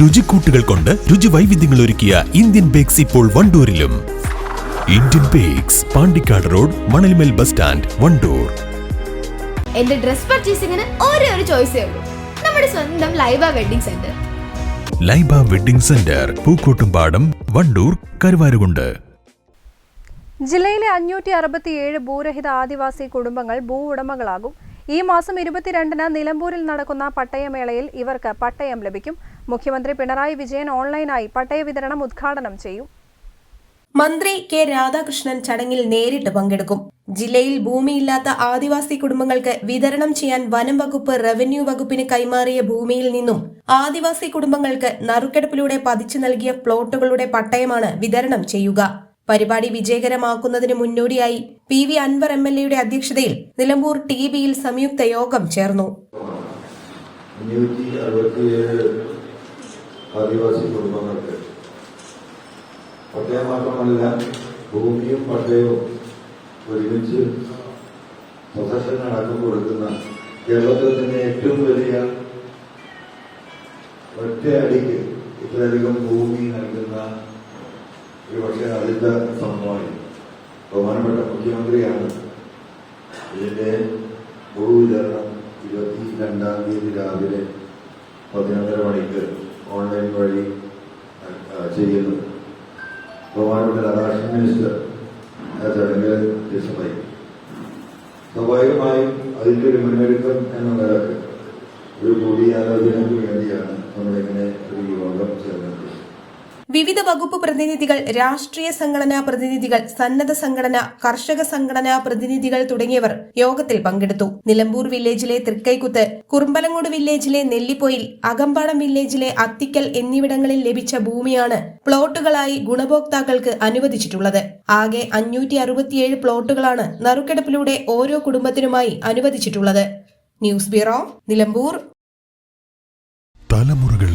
രുചിക്കൂട്ടുകൾ കൊണ്ട് രുചി വൈവിധ്യങ്ങൾ ഒരുക്കിയ ഇന്ത്യൻ ബേക്സ് ഇപ്പോൾ വണ്ടൂരിലും. Indian Bakes Pandikkad road Manalmel bus stand Wandoor. എന്റെ ഡ്രസ് പർച്ചേസിംഗിന് ഒരേ ഒരു ചോയ്സേ ഉള്ളൂ. നമ്മുടെ സ്വന്തം Laiba wedding centre Laiba wedding centre Pookkottumpadam Wandoor Karuvarakundu. ജില്ലയിലെ അഞ്ഞൂറ്റി അറുപത്തിയേഴ് ഭൂരഹിത ആദിവാസി കുടുംബങ്ങൾ ഭൂ ഉടമകളാകും. ഈ മാസം ഇരുപത്തിരണ്ടിന് നിലമ്പൂരിൽ നടക്കുന്ന പട്ടയമേളയിൽ ഇവർക്ക് പട്ടയം ലഭിക്കും. മുഖ്യമന്ത്രി പിണറായി വിജയൻ ഓൺലൈനായി പട്ടയ വിതരണം ഉദ്ഘാടനം ചെയ്യും. മന്ത്രി കെ രാധാകൃഷ്ണൻ ചടങ്ങിൽ നേരിട്ട് പങ്കെടുക്കും. ജില്ലയിൽ ഭൂമിയില്ലാത്ത ആദിവാസി കുടുംബങ്ങൾക്ക് വിതരണം ചെയ്യാൻ വനം വകുപ്പ് റവന്യൂ വകുപ്പിന് കൈമാറിയ ഭൂമിയിൽ നിന്നും ആദിവാസി കുടുംബങ്ങൾക്ക് നറുക്കെടുപ്പിലൂടെ പതിച്ചു നൽകിയ പ്ലോട്ടുകളുടെ പട്ടയമാണ് വിതരണം ചെയ്യുക. പരിപാടി വിജയകരമാക്കുന്നതിന് മുന്നോടിയായി P V Anvar M L എയുടെ അധ്യക്ഷതയിൽ നിലമ്പൂർ ടി ബിയിൽ സംയുക്ത യോഗം ചേർന്നു. ആദിവാസി കുടുംബങ്ങൾക്ക്. പട്ടയം മാത്രമല്ല ഭൂമിയും പട്ടയവും ഒരുമിച്ച് അടക്കം കൊടുക്കുന്ന കേരളത്തിൽ തന്നെ ഏറ്റവും വലിയ ഒറ്റയടിക്ക് ഇത്രയധികം ഭൂമി നൽകുന്ന ഒരു പക്ഷേ അതിന്റെ സംഭവമായി ബഹുമാനപ്പെട്ട മുഖ്യമന്ത്രിയാണ് ഇതിന്റെ ഭൂവിതരണം ഇരുപത്തി രണ്ടാം തീയതി രാവിലെ പതിനൊന്നര മണിക്ക് ഓൺലൈൻ വഴി ചെയ്യുന്നത് ബഹുമാനപ്പെട്ട രാധാകൃഷ്ണൻ മിനിസ്റ്റർ ആ ചടങ്ങിൽ അധ്യക്ഷമായി സ്വാഭാവികമായും അതിന്റെ ഒരു മുന്നൊരുക്കം എന്ന നിലയ്ക്ക് ഒരു കൂടിയാലോചനയ്ക്ക് വേണ്ടിയാണ് നമ്മളിങ്ങനെ ഒരു യോഗം ചേർന്നത്. വിവിധ വകുപ്പ് പ്രതിനിധികൾ രാഷ്ട്രീയ സംഘടനാ പ്രതിനിധികൾ സന്നദ്ധ സംഘടന കർഷക സംഘടനാ പ്രതിനിധികൾ തുടങ്ങിയവർ യോഗത്തിൽ പങ്കെടുത്തു. നിലമ്പൂർ വില്ലേജിലെ തൃക്കൈക്കുത്ത് കുറുമ്പലങ്ങോട് വില്ലേജിലെ നെല്ലിപ്പൊയിൽ അകമ്പാടം വില്ലേജിലെ അത്തിക്കൽ എന്നിവിടങ്ങളിൽ ലഭിച്ച ഭൂമിയാണ് പ്ലോട്ടുകളായി ഗുണഭോക്താക്കൾക്ക് അനുവദിച്ചിട്ടുള്ളത്. ആകെ അഞ്ഞൂറ്റി അറുപത്തിയേഴ് പ്ലോട്ടുകളാണ് നറുക്കെടുപ്പിലൂടെ ഓരോ കുടുംബത്തിനുമായി അനുവദിച്ചിട്ടുള്ളത്. News bureau Nilambur.